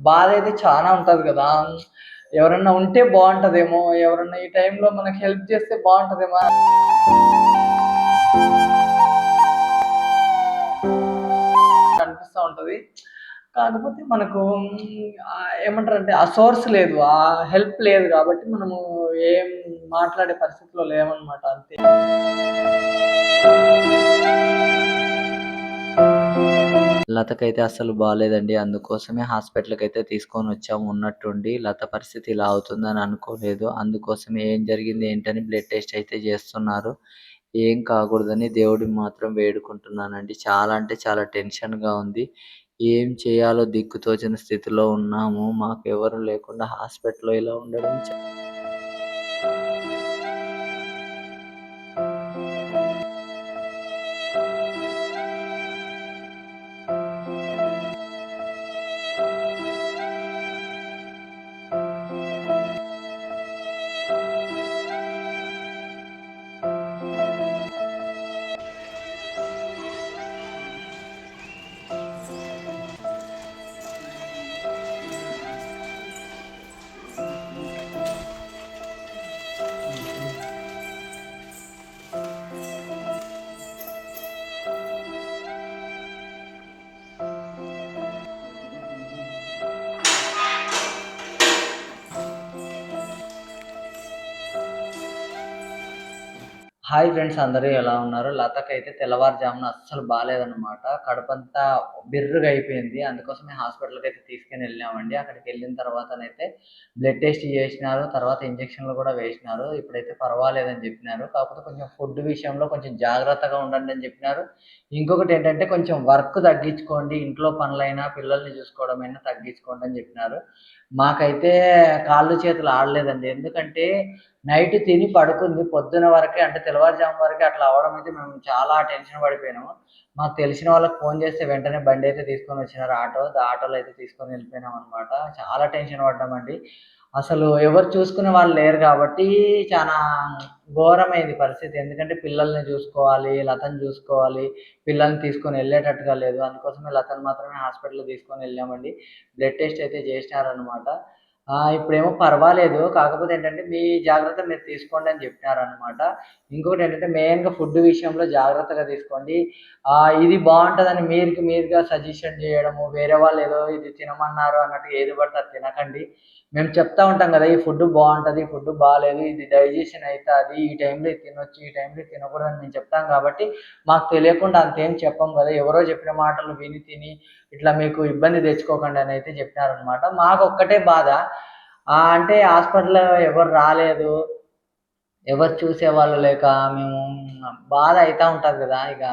బాధ అయితే చాలా ఉంటుంది కదా. ఎవరన్నా ఉంటే బాగుంటుందేమో ఎవరన్నా ఈ టైంలో మనకు హెల్ప్ చేస్తే బాగుంటుందేమో. అనిపిస్తూ ఉంటుంది. కాకపోతే మనకు ఏమంటారంటే ఆ సోర్స్ లేదు ఆ హెల్ప్ లేదు కాబట్టి మనము ఏం మాట్లాడే పరిస్థితిలో లేమన్నమాట అంతే. లతకైతే అసలు బాగాలేదండి అందుకోసమే హాస్పిటల్కి అయితే తీసుకొని వచ్చాము. ఉన్నట్టుండి లత పరిస్థితి ఇలా అవుతుందని అనుకోలేదు. అందుకోసమే ఏం జరిగింది ఏంటని బ్లడ్ టెస్ట్ అయితే చేస్తున్నారు. ఏం కాకూడదని దేవుడిని మాత్రం వేడుకుంటున్నానండి. చాలా అంటే చాలా టెన్షన్గా ఉంది. ఏం చేయాలో దిక్కుతోచిన స్థితిలో ఉన్నాము. మాకు ఎవరు లేకుండా హాస్పిటల్లో ఇలా ఉండడం హాయ్ ఫ్రెండ్స్ అందరూ ఎలా ఉన్నారు? లతకి అయితే తెల్లవారుజామున అస్సలు బాగాలేదనమాట కడుపంతా బిర్రుగా అయిపోయింది. అందుకోసమే హాస్పిటల్కి అయితే తీసుకుని వెళ్ళామండి. అక్కడికి వెళ్ళిన తర్వాతనైతే బ్లడ్ టెస్ట్ చేసినారు. తర్వాత ఇంజక్షన్లు కూడా వేసినారు. ఇప్పుడైతే పర్వాలేదని చెప్పినారు. కాకపోతే కొంచెం ఫుడ్ విషయంలో కొంచెం జాగ్రత్తగా ఉండండి అని చెప్పినారు. ఇంకొకటి ఏంటంటే కొంచెం వర్క్ తగ్గించుకోండి. ఇంట్లో పనులైనా పిల్లల్ని చూసుకోవడమైనా తగ్గించుకోండి అని చెప్పినారు. మాకైతే కాళ్ళు చేతులు ఆడలేదండి. ఎందుకంటే నైట్ తిని పడుకుంది. పొద్దున వరకే అంటే తెల్లవారుజాము వరకు అట్లా అవ్వడం అయితే మేము చాలా టెన్షన్ పడిపోయినాము. మాకు తెలిసిన వాళ్ళకి ఫోన్ చేస్తే వెంటనే బండి అయితే తీసుకొని వచ్చినారు. ఆటో ఆటోలో అయితే తీసుకొని వెళ్ళిపోయినాం అనమాట చాలా టెన్షన్ పడ్డామండి అసలు ఎవరు చూసుకునే వాళ్ళు లేరు కాబట్టి చాలా ఘోరమైంది పరిస్థితి. ఎందుకంటే పిల్లల్ని చూసుకోవాలి లతను చూసుకోవాలి. పిల్లల్ని తీసుకొని వెళ్ళేటట్టుగా లేదు. అందుకోసమే లతను మాత్రమే హాస్పిటల్ తీసుకొని వెళ్ళామండి. బ్లడ్ టెస్ట్ అయితే చేసినారనమాట ఆ, ఇప్పుడేమో పర్వాలేదు. కాకపోతే ఏంటంటే మీ జాగ్రత్త మీరు తీసుకోండి అని చెప్పినారనమాట ఇంకొకటి ఏంటంటే మెయిన్గా ఫుడ్ విషయంలో జాగ్రత్తగా తీసుకోండి. ఆ, ఇది బాగుంటుందని మీరుకి మీరుగా సజెషన్ చేయడము వేరే వాళ్ళు ఏదో ఇది తినమన్నారు అన్నట్టు ఏది పడితే అది తినకండి. మేము చెప్తా ఉంటాం కదా ఈ ఫుడ్ బాగుంటుంది ఈ ఫుడ్ బాగాలేదు ఇది డైజెషన్ అవుతుంది ఈ టైంలో ఇది తినొచ్చు ఈ టైంలో ఇది తినకూడదని మేము చెప్తాం కాబట్టి మాకు తెలియకుండా అంతేం చెప్పం కదా. ఎవరో చెప్పిన మాటలు విని తిని ఇట్లా మీకు ఇబ్బంది తెచ్చుకోకండి అని అయితే చెప్పినారనమాట మాకు ఒక్కటే బాధ అంటే హాస్పిటల్లో ఎవరు రాలేదు. ఎవరు చూసేవాళ్ళు లేక మేము బాధ అవుతూ ఉంటుంది కదా ఇక.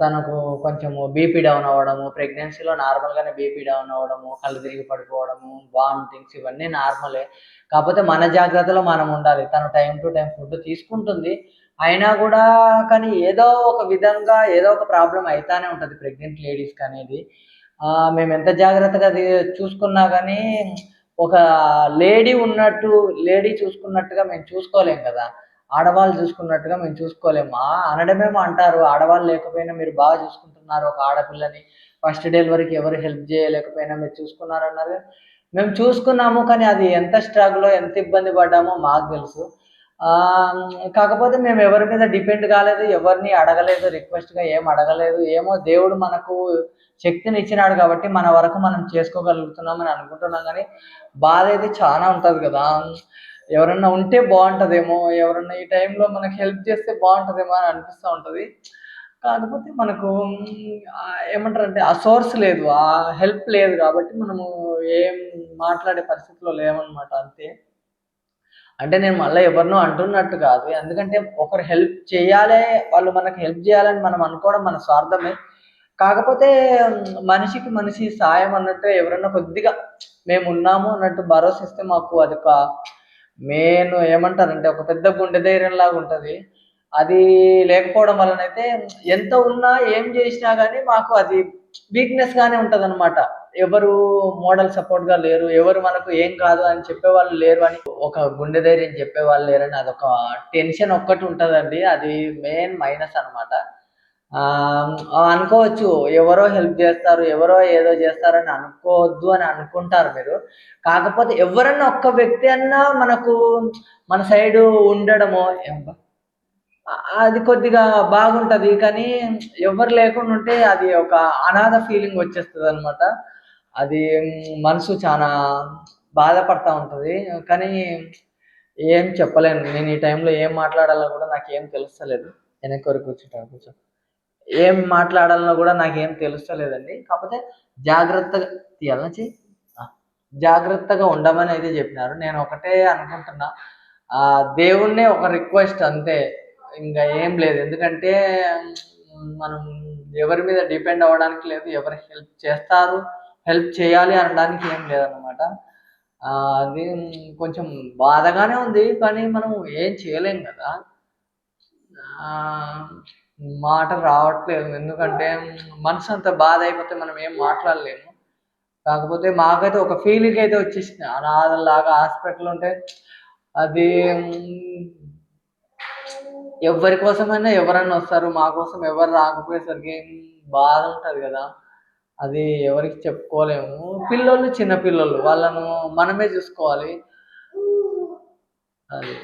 తనకు కొంచెము బీపీ డౌన్ అవ్వడము ప్రెగ్నెన్సీలో నార్మల్గానే బీపీ డౌన్ అవ్వడము కళ్ళు తిరిగి పడిపోవడము వామిటింగ్స్ ఇవన్నీ నార్మలే. కాకపోతే మన జాగ్రత్తలో మనం ఉండాలి. తను టైం టు టైం ఫుడ్ తీసుకుంటుంది. అయినా కూడా కానీ ఏదో ఒక విధంగా ఏదో ఒక ప్రాబ్లం అవుతానే ఉంటుంది ప్రెగ్నెంట్ లేడీస్కి అనేది. మేము ఎంత జాగ్రత్తగా చూసుకున్నా కానీ ఒక లేడీ ఉన్నట్టు లేడీ చూసుకున్నట్టుగా మేము చూసుకోలేం కదా. ఆడవాళ్ళు చూసుకున్నట్టుగా మేము చూసుకోలేము అనడమేమో అంటారు. ఆడవాళ్ళు లేకపోయినా మీరు బాగా చూసుకుంటున్నారు. ఒక ఆడపిల్లని ఫస్ట్ డెలివరీకి ఎవరు హెల్ప్ చేయలేకపోయినా మీరు చూసుకున్నారు అన్నారు మేము చూసుకున్నాము కానీ అది ఎంత స్ట్రగుల్ ఎంత ఇబ్బంది పడ్డామో మాకు తెలుసు. కాకపోతే మేము ఎవరి మీద డిపెండ్ కాలేదు ఎవరిని అడగలేదు రిక్వెస్ట్గా ఏం అడగలేదు ఏమో దేవుడు మనకు శక్తిని ఇచ్చినాడు కాబట్టి మన వరకు మనం చేసుకోగలుగుతున్నామని అనుకుంటున్నాం కానీ బాధ అయితే చాలా ఉంటుంది కదా. ఎవరన్నా ఉంటే బాగుంటుందేమో ఎవరన్నా ఈ టైంలో మనకి హెల్ప్ చేస్తే బాగుంటుందేమో అని అనిపిస్తూ ఉంటుంది. కాకపోతే మనకు ఏమంటారంటే ఆ సోర్స్ లేదు ఆ హెల్ప్ లేదు కాబట్టి మనము ఏం మాట్లాడే పరిస్థితిలో లేమన్నమాట అంతే. అంటే నేను మళ్ళీ ఎవరినో అంటున్నట్టు కాదు. ఎందుకంటే ఒకరు హెల్ప్ చేయాలి వాళ్ళు మనకు హెల్ప్ చేయాలని మనం అనుకోవడం మన స్వార్థమే. కాకపోతే మనిషికి మనిషి సాయం అన్నట్టు ఎవరన్నా కొద్దిగా మేము ఉన్నాము అన్నట్టు భరోసా ఇస్తే మాకు అది ఒక మెయిన్ ఏమంటారంటే ఒక పెద్ద గుండె ధైర్యం లాగా ఉంటుంది. అది లేకపోవడం వలనైతే ఎంత ఉన్నా ఏం చేసినా కానీ మాకు అది వీక్నెస్ గానే అనమాట ఎవరు మోడల్ సపోర్ట్గా లేరు ఎవరు మనకు ఏం కాదు అని చెప్పేవాళ్ళు లేరు అని ఒక గుండె ధైర్యం చెప్పేవాళ్ళు లేరని అదొక టెన్షన్ ఒక్కటి ఉంటదండి. అది మెయిన్ మైనస్ అన్నమాట. ఆ, అనుకోవచ్చు ఎవరో హెల్ప్ చేస్తారు ఎవరో ఏదో చేస్తారని అనుకోవద్దు అని అనుకుంటారు మీరు. కాకపోతే ఎవరన్నా ఒక్క వ్యక్తి అన్నా మనకు మన సైడ్ ఉండడమో అది కొద్దిగా బాగుంటుంది. కానీ ఎవరు లేకుండా ఉంటే అది ఒక అనాథ ఫీలింగ్ వచ్చేస్తుంది అనమాట అది మనసు చాలా బాధపడతా ఉంటుంది. కానీ ఏం చెప్పలేను. నేను ఈ టైంలో ఏం మాట్లాడాలో కూడా నాకు ఏం తెలుస్తలేదు. వెనక్కి వరకు కూర్చుంటా కొంచెం ఏం మాట్లాడాలో కూడా నాకేం తెలుస్తలేదండి. కాకపోతే జాగ్రత్తగా తీయాలని చెయ్యి జాగ్రత్తగా ఉండమని అయితే చెప్పినారు. నేను ఒకటే అనుకుంటున్నా. ఆ దేవుణ్ణే ఒక రిక్వెస్ట్ అంతే. ఇంకా ఏం లేదు. ఎందుకంటే మనం ఎవరి మీద డిపెండ్ అవ్వడానికి లేదు. ఎవరు హెల్ప్ చేస్తారు? హెల్ప్ చేయాలి అనడానికి ఏం లేదన్నమాట. అది కొంచెం బాధగానే ఉంది కానీ మనం ఏం చేయలేం కదా. మాట రావట్లేదు. ఎందుకంటే మనసు అంత బాధ అయిపోతే మనం ఏం మాట్లాడలేము. కాకపోతే మాకైతే ఒక ఫీలింగ్ అయితే వచ్చేసింది. అనాథలాగా హాస్పిటల్ ఉంటే అది ఎవరి కోసమైనా ఎవరన్నా వస్తారు మా కోసం ఎవరు రాకపోయేసరికి బాధ ఉంటుంది కదా. అది ఎవరికి చెప్పుకోలేము. పిల్లలు చిన్న పిల్లలు వాళ్ళను మనమే చూసుకోవాలి. అది.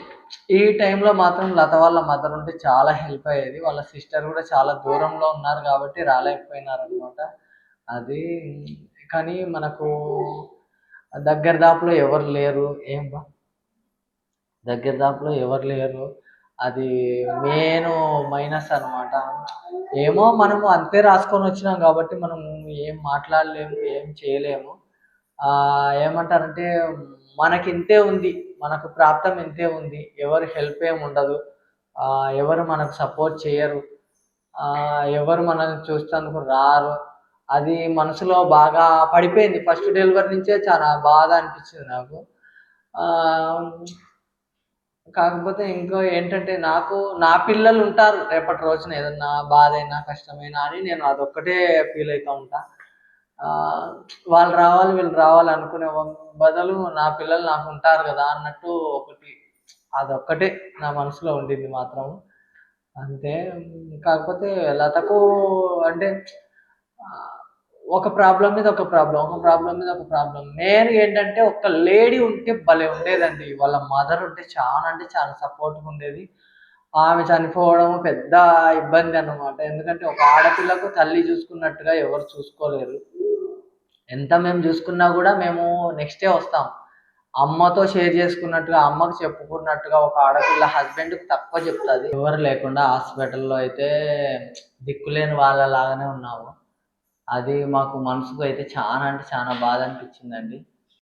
ఈ టైంలో మాత్రం లత వాళ్ళ మదర్ ఉంటే చాలా హెల్ప్ అయ్యేది. వాళ్ళ సిస్టర్ కూడా చాలా దూరంలో ఉన్నారు కాబట్టి రాలేకపోయినారు అనమాట అది కానీ మనకు దగ్గర దాపులో ఎవరు లేరు. ఏం బా? దగ్గర దాపులో ఎవరు లేరు. అది మెయిన్ మైనస్ అన్నమాట. ఏమో మనము అంతే రాసుకొని వచ్చినాం కాబట్టి మనము ఏం మాట్లాడలేము ఏం చేయలేము. ఏమంటారంటే మనకి ఇంతే ఉంది మనకు ప్రాప్తం ఇంతే ఉంది. ఎవరు హెల్ప్ ఏమి ఉండదు. ఎవరు మనకు సపోర్ట్ చేయరు. ఎవరు మనల్ని చూస్తానికి రారు. అది మనసులో బాగా పడిపోయింది. ఫస్ట్ డెలివరీ నుంచే చాలా బాధ అనిపించింది నాకు. కాకపోతే ఇంకో ఏంటంటే నాకు నా పిల్లలు ఉంటారు రేపటి రోజున ఏదన్నా బాధైనా కష్టమైనా అని నేను అదొక్కటే ఫీల్ అవుతూ ఉంటా. వాళ్ళు రావాలి వీళ్ళు రావాలి అనుకునే బదులు నా పిల్లలు నాకు ఉంటారు కదా అన్నట్టు ఒకటి అదొక్కటే నా మనసులో ఉండింది మాత్రం అంతే కాకపోతే లతకు అంటే ఒక ప్రాబ్లం మీద ఒక ప్రాబ్లం ఒక ప్రాబ్లం మీద ఒక ప్రాబ్లం. మెయిన్ ఏంటంటే ఒక లేడీ ఉంటే భలే ఉండేదండి. వాళ్ళ మదర్ ఉంటే చాలా అంటే చాలా సపోర్ట్గా ఉండేది. ఆమె చనిపోవడం పెద్ద ఇబ్బంది అన్నమాట. ఎందుకంటే ఒక ఆడపిల్లకు తల్లి చూసుకున్నట్టుగా ఎవరు చూసుకోలేరు. ఎంత మేము చూసుకున్నా కూడా మేము నెక్స్ట్ డే వస్తాం. అమ్మతో షేర్ చేసుకున్నట్టుగా అమ్మకు చెప్పుకున్నట్టుగా ఒక ఆడపిల్ల హస్బెండ్కి తక్కువ చెప్తుంది. ఎవరు లేకుండా హాస్పిటల్లో అయితే దిక్కులేని వాళ్ళ లాగానే ఉన్నాము. అది మాకు మనసుకు అయితే చాలా అంటే చాలా బాధ అనిపించిందండి.